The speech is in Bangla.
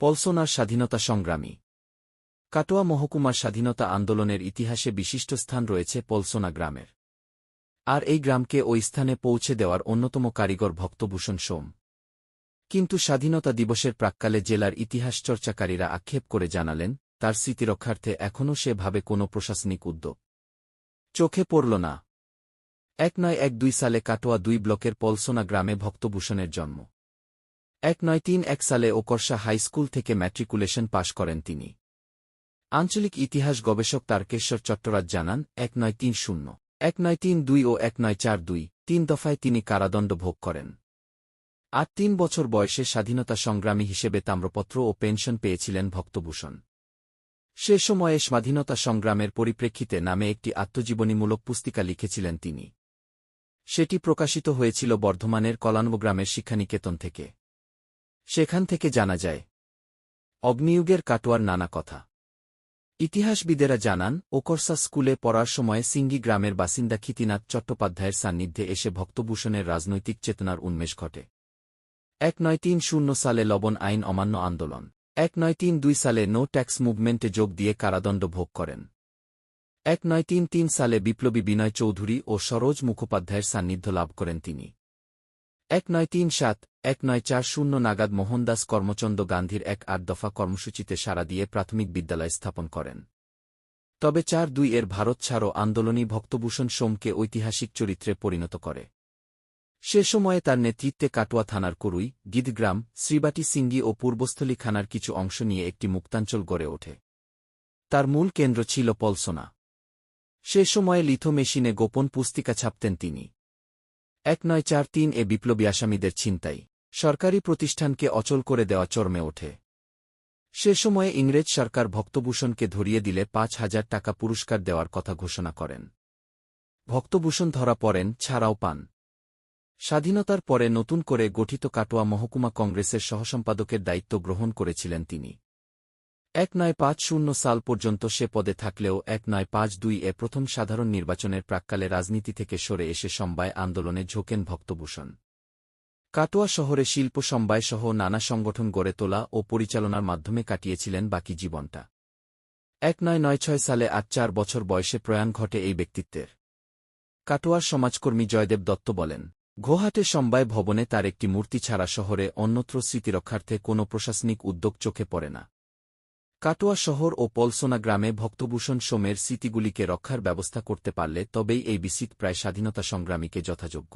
পলসোনার স্বাধীনতা সংগ্রামী। কাটোয়া মহকুমার স্বাধীনতা আন্দোলনের ইতিহাসে বিশিষ্ট স্থান রয়েছে পলসোনা গ্রামের। আর এই গ্রামকে ওই স্থানে পৌঁছে দেওয়ার অন্যতম কারিগর ভক্তভূষণ সোম। কিন্তু স্বাধীনতা দিবসের প্রাক্কালে জেলার ইতিহাস চর্চাকারীরা আক্ষেপ করে জানালেন, তার স্মৃতিরক্ষার্থে এখনও সেভাবে কোনো প্রশাসনিক উদ্যোগ চোখে পড়ল না। এক নয় এক দুই সালে কাটোয়া দুই ব্লকের পলসোনা গ্রামে ভক্তভূষণের জন্ম। এক নয় তিন এক সালে ওকর্ষা হাইস্কুল থেকে ম্যাট্রিকুলেশন পাশ করেন তিনি। আঞ্চলিক ইতিহাস গবেষক তারকেশ্বর চট্টরাজ জানান, এক নয় তিন শূন্য, এক নয় তিন দুই ও এক নয় চার দুই, তিন দফায় তিনি কারাদণ্ড ভোগ করেন। আর তিন বছর বয়সে স্বাধীনতা সংগ্রামী হিসেবে তাম্রপত্র ও পেনশন পেয়েছিলেন ভক্তভূষণ। সে সময়ে স্বাধীনতা সংগ্রামের পরিপ্রেক্ষিতে নামে একটি আত্মজীবনীমূলক পুস্তিকা লিখেছিলেন তিনি। সেটি প্রকাশিত হয়েছিল বর্ধমানের কলানবগ্রামের শিক্ষানিকেতন থেকে। সেখান থেকে জানা যায়। অগ্নিযুগের কাটোয়ার নানা কথা। ইতিহাসবিদেরা জানান, ওকর্সা স্কুলে পড়ার সময় সিঙ্গি গ্রামের বাসিন্দা খিতিনাথ চট্টোপাধ্যায়ের সান্নিধ্যে এসে ভক্তভূষণের রাজনৈতিক চেতনার উন্মেষ ঘটে। এক নয় তিন শূন্য সালে লবণ আইন অমান্য আন্দোলন। এক নয় তিন দুই সালে নো ট্যাক্স মুভমেন্টে যোগ দিয়ে কারাদণ্ড ভোগ করেন। এক নয় তিন তিন সালে বিপ্লবী বিনয় চৌধুরী ও সরোজ মুখোপাধ্যায়ের সান্নিধ্য লাভ করেন তিনি। এক নয় তিন সাত, এক নয় চার শূন্য নাগাদ মোহনদাস কর্মচন্দ গান্ধীর এক আট দফা কর্মসূচিতে সাড়া দিয়ে প্রাথমিক বিদ্যালয় স্থাপন করেন। তবে চার দুই এর ভারত ছাড়ো আন্দোলনী ভক্তভূষণ সোমকে ঐতিহাসিক চরিত্রে পরিণত করে। সে সময়ে তার নেতৃত্বে কাটোয়া থানার কুরুই, গিদগ্রাম, শ্রীবাটি সিঙ্গি ও পূর্বস্থলী খানার কিছু অংশ নিয়ে একটি মুক্তাঞ্চল গড়ে ওঠে। তার মূল কেন্দ্র ছিল পলসোনা। সে সময়ে লিথো মেশিনে গোপন পুস্তিকা ছাপতেন তিনি। এক নয় চার তিন এ বিপ্লবী আসামিদের ছিনতাই। সরকারি প্রতিষ্ঠানকে অচল করে দেওয়া চর্মে ওঠে। সে সময়ে ইংরেজ সরকার ভক্তভূষণকে ধরিয়ে দিলে পাঁচ হাজার টাকা পুরস্কার দেওয়ার কথা ঘোষণা করেন। ভক্তভূষণ ধরা পড়েন, ছাড়াও পান। স্বাধীনতার পরে নতুন করে গঠিত কাটোয়া মহকুমা কংগ্রেসের সহসম্পাদকের দায়িত্ব গ্রহণ করেছিলেন তিনি। এক নয় পাঁচ শূন্য সাল পর্যন্ত সে পদে থাকলেও এক নয় পাঁচ দুই এ প্রথম সাধারণ নির্বাচনের প্রাক্কালে রাজনীতি থেকে সরে এসে সমবায় আন্দোলনে ঝোঁকেন ভক্তভূষণ। কাটোয়া শহরে শিল্প সমবায় সহ নানা সংগঠন গড়ে তোলা ও পরিচালনার মাধ্যমে কাটিয়েছিলেন বাকি জীবনটা। এক নয় নয় ছয় সালে আট চার বছর বয়সে প্রয়াণ ঘটে এই ব্যক্তিত্বের। কাটোয়ার সমাজকর্মী জয়দেব দত্ত বলেন গোহাটে সমবায় ভবনে তার একটি মূর্তি ছাড়া শহরে অন্যত্র স্মৃতিরক্ষার্থে কোনো প্রশাসনিক উদ্যোগ চোখে পড়ে না। কাটোয়া শহর ও পলসোনা গ্রামে ভক্তভূষণ সোমের স্মৃতিগুলিকে রক্ষার ব্যবস্থা করতে পারলে তবেই এই বিসিক প্রায় স্বাধীনতা সংগ্রামীকে যথাযোগ্য।